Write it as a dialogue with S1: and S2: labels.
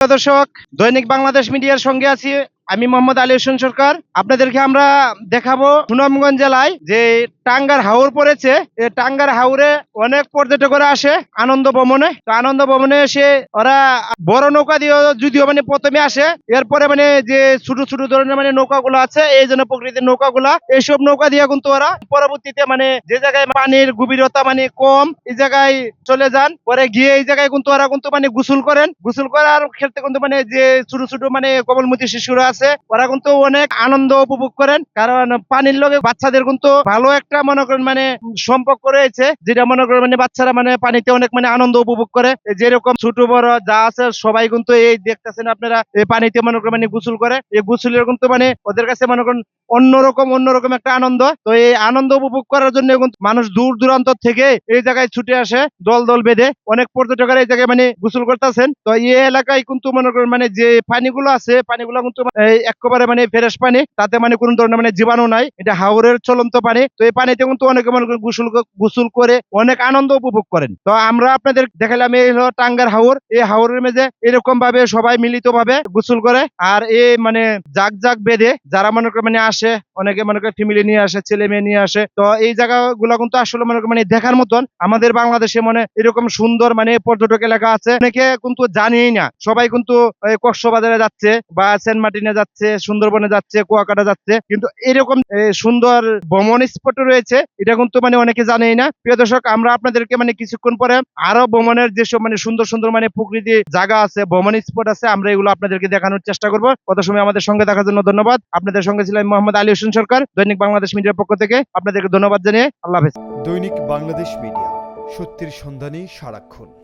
S1: দর্শক দৈনিক বাংলাদেশ মিডিয়ার সঙ্গে আছি আমি মোহাম্মদ আলী হোসেন সরকার। আপনাদেরকে আমরা দেখাবো সুনামগঞ্জ জেলায় যে টাঙ্গার হাওর পড়েছে। টাঙ্গার হাওরে অনেক পর্যটকরা আসে আনন্দ ভ্রমণে। তো আনন্দ ভ্রমণে এসে ওরা বড় নৌকা দিয়ে যদিও মানে প্রথমে আসে, এরপরে মানে যে ছোট ছোট ধরনের মানে নৌকাগুলো আছে, এই জন্য প্রকৃতির নৌকাগুলা, এইসব নৌকা দিয়ে কিন্তু ওরা পরবর্তীতে মানে যে জায়গায় পানির গভীরতা মানে কম, এই জায়গায় চলে যান। পরে গিয়ে এই জায়গায় কিন্তু ওরা কিন্তু মানে গোসল করেন। গোসল করার ক্ষেত্রে কিন্তু মানে যে ছোট ছোট মানে কমলমতি শিশুরা আছে ওরা কিন্তু অনেক আনন্দ উপভোগ করেন। কারণ পানির লগে বাচ্চাদের কিন্তু ভালো একটা মনে করেন মানে সম্পর্ক রয়েছে। যেটা মনে করেন মানে বাচ্চারা মানে পানিতে অনেক মানে আনন্দ উপভোগ করে। যেরকম ছোট, বড় যা আছে, সবাই কিন্তু এই দেখতেছেন আপনারা, এই পানিতে মনে করেন মানে গোসল করে। এই গোসলের কিন্তু মানে ওদের কাছে মনে করেন অন্যরকম অন্যরকম একটা আনন্দ। তো এই আনন্দ উপভোগ করার জন্য কিন্তু মানুষ দূর দূরান্ত থেকে এই জায়গায় ছুটে আসে, দল দল বেঁধে। অনেক পর্যটকেরা এই জায়গায় মানে গোসল করতেছেন। তো এই এলাকায় কিন্তু মনে করেন মানে যে পানিগুলো আছে, পানিগুলো কিন্তু একেবারে মানে ফ্রেশ পানি, তাতে মানে কোনো ধরনের মানে জীবাণু নাই, এটা হাওরের চলন্ত পানি। তো এই পানিতে কিন্তু অনেকে মনে গোসল গোসল করে অনেক আনন্দ উপভোগ করেন। তো আমরা আপনাদের দেখালাম এই হলো টাঙ্গার হাওর। এই হাওরের মেঝে এরকম ভাবে সবাই মিলিত ভাবে গোসল করে। আর এই মানে জাগ জাগ বেঁধে যারা মনে করে মানে আসে, অনেকে মনে করে ফ্যামিলি নিয়ে আসে, ছেলে মেয়ে নিয়ে আসে, তো এই জায়গাগুলো কিন্তু আসলে মনে মানে দেখার মতন আমাদের বাংলাদেশে মানে এরকম সুন্দর মানে পর্যটক এলাকা আছে। অনেকে কিন্তু জানেই না, সবাই কিন্তু কক্সবাজারে যাচ্ছে বা সেন্ট মার্টিনে যাচ্ছে, সুন্দরবনে যাচ্ছে, কুয়াকাটা যাচ্ছে। কিন্তু এরকম সুন্দর ভ্রমণ স্পট রয়েছে, এটা কিন্তু মানে অনেকে জানেই না। প্রিয় দর্শক, আমরা আপনাদেরকে মানে কিছুক্ষণ পরে আরও ভ্রমণের যেসব মানে সুন্দর সুন্দর মানে প্রকৃতি জায়গা আছে, ভ্রমণ স্পট আছে, আমরা এগুলো আপনাদেরকে দেখানোর চেষ্টা করব। কত সময় আমাদের সঙ্গে থাকার জন্য ধন্যবাদ। আপনাদের সঙ্গে ছিলাম মোহাম্মদ আলী হোসেন সরকার, দৈনিক বাংলাদেশ মিডিয়ার পক্ষ থেকে। আপনাদেরকে ধন্যবাদ জানিয়ে আল্লাহ হাফেজ।
S2: দৈনিক বাংলাদেশ মিডিয়া, সত্যের সন্ধানে সারাক্ষণ।